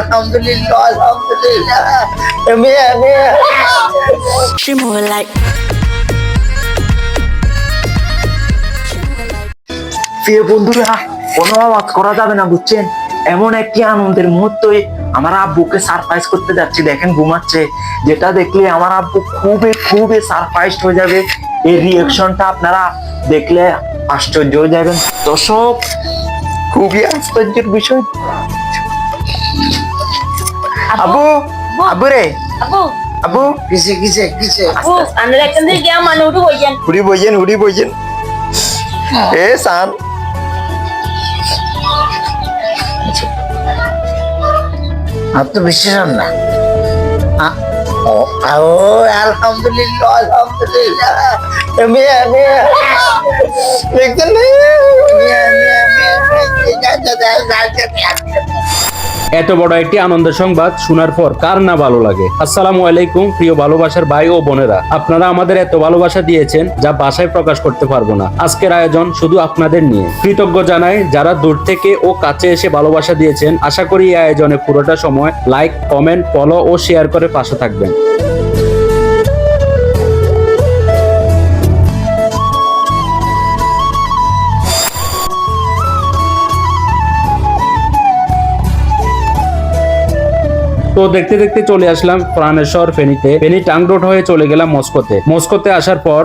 আলহামদুলিল্লাহ আলহামদুলিল্লাহ। মেয়ে মেয়ে She more like প্রিয় বন্ধুরা কোনো আওয়াজ করা যাবে না বুঝছেন? এমন একটি আনন্দের মুহূর্তে আমার আব্বুকে সারপ্রাইজ করতে যাচ্ছি। দেখেন ঘুমাচ্ছে। যেটা দেখলে আমার আব্বু খুবই খুবই সারপ্রাইজ হয়ে যাবে। এই রিয়েকশনটা আপনারা দেখলে আশ্চর্য হয়ে যাবেন। দর্শক খুবই আশ্চর্যের বিষয়। আব্বু আব্বু রে আপু আব্বু কিসে কিসে কিসে আপু আমরা একদম দিয়ে গিয়ে মানে উঠে বইছেন উড়ি বইছেন উড়ি বইছেন এ সান আর তো বিশ্বাস হন না আ- ও ও আলহামদুলিল্লাহ আলহামদুলিল্লাহ মেয়ে মেয়ে দেখছেন না? এত বড় একটি আনন্দের সংবাদ শোনার পর কার না ভালো লাগে? আসসালামু আলাইকুম, প্রিয় ভালোবাসার ভাই ও বোনেরা। আপনারা আমাদের এত ভালোবাসা দিয়েছেন যা বাসায় প্রকাশ করতে পারব না। আজকের আয়োজন শুধু আপনাদের নিয়ে। কৃতজ্ঞ জানাই যারা দূর থেকে ও কাছে এসে ভালোবাসা দিয়েছেন, আশা করি এই আয়োজনে পুরোটা সময় লাইক কমেন্ট ফলো ও শেয়ার করে পাশে থাকবেন। তো দেখতে দেখতে চলে আসলাম প্রাণেশ্বর ফেনীতে। ফেনী টাং রোড হয়ে চলে গেলাম মস্কোতে। মস্কোতে আসার পর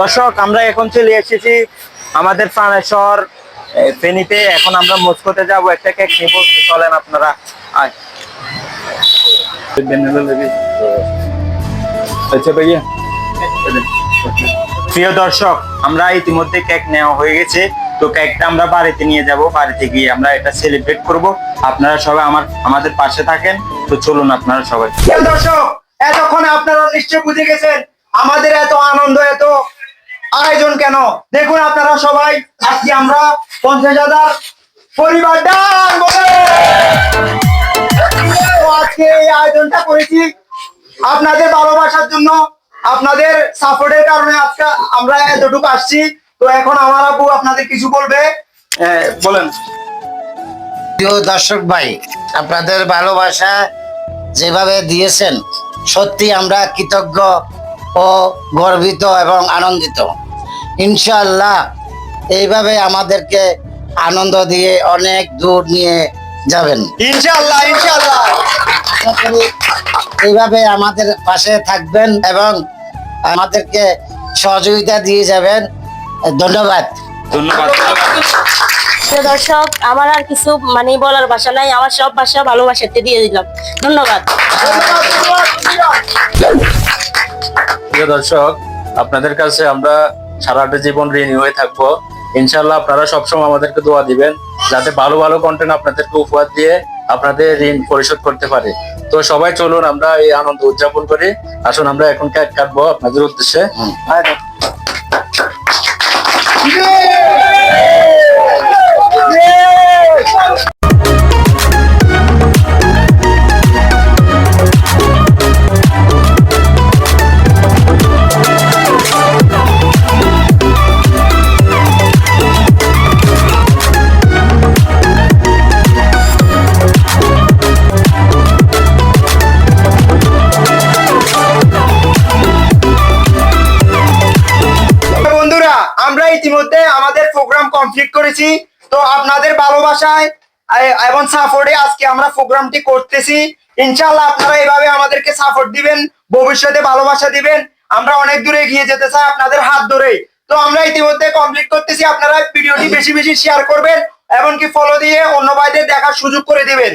দর্শক আমরা এখন চলে এসেছি আমাদের প্রাণেশ্বর ফেনীতে। এখন আমরা মস্কোতে যাব। একটা কেক নিব। চলেন আপনারা। আয়। আচ্ছা ভাইয়া। প্রিয় দর্শক আমরা ইতিমধ্যে কেক নেওয়া হয়ে গেছে। তো কেকটা আমরা বাড়িতে নিয়ে যাব, বাড়িতে গিয়ে আমরা এটা সেলিব্রেট করব। আপনারা সবাই আমার, আমাদের পাশে থাকেন। তো চলুন আপনারা সবাই। দর্শক, এতক্ষণে আপনারা নিশ্চয় বুঝে গেছেন আমাদের এত আনন্দ, এত আয়োজন কেন? দেখুন আপনারা সবাই, আজকে আমরা পঞ্চাশ হাজার পরিবার আজকে এই আয়োজনটা করেছি আপনাদের ভালোবাসার জন্য, আপনাদের সাপোর্টের কারণে আজকে আমরা এতটুকু আসছি। তো এখন আমার আপু আপনাদের কিছু বলবে? বলেন। প্রিয় দর্শক ভাই আপনাদের ভালোবাসা যেভাবে দিয়েছেন সত্যি আমরা কৃতজ্ঞ ও গর্বিত এবং আনন্দিত। ইনশাআল্লাহ এইভাবে আমাদেরকে আনন্দ দিয়ে অনেক দূর নিয়ে যাবেন। ইনশাআল্লাহ ইনশাআল্লাহ। এইভাবে আমাদের পাশে থাকবেন এবং আমাদেরকে সহযোগিতা দিয়ে যাবেন। ধন্যবাদ। ধন্যবাদ। প্রিয় দর্শক আমার আর কিছু মানে বলার ভাষা নাই। আমার সব ভাষা ভালোবাসাতে দিয়ে দিলাম। ধন্যবাদ। প্রিয় দর্শক আপনাদের কাছে আমরা সারাটা জীবন ঋণী হয়ে থাকব। ইনশাল্লাহ আপনারা সবসময় আমাদেরকে দোয়া দিবেন যাতে ভালো ভালো কন্টেন্ট আপনাদেরকে উপহার দিয়ে আপনাদের ঋণ পরিশোধ করতে পারে। তো সবাই চলুন আমরা এই আনন্দ উদযাপন করি। আসুন আমরা এখন কেক কাটবো আপনাদের উদ্দেশ্যে। আয় আমরা ইতিমধ্যে আমাদের প্রোগ্রাম কমপ্লিট করেছি। তো আপনাদের ভালোবাসায় এবং সাপোর্টে আজকে আমরা প্রোগ্রামটি করতেছি। ইনশাআল্লাহ আপনারা এভাবে আমাদেরকে সাপোর্ট দিবেন ভবিষ্যতে ভালোবাসা দিবেন। আমরা অনেক দূরে এগিয়ে যেতে চাই আপনাদের হাত ধরে। তো আমরা ইতিমধ্যে কমপ্লিট করতেছি। আপনারা ভিডিওটি বেশি বেশি শেয়ার করবেন এমনকি ফলো দিয়ে অন্য ভাইদের দেখার সুযোগ করে দিবেন।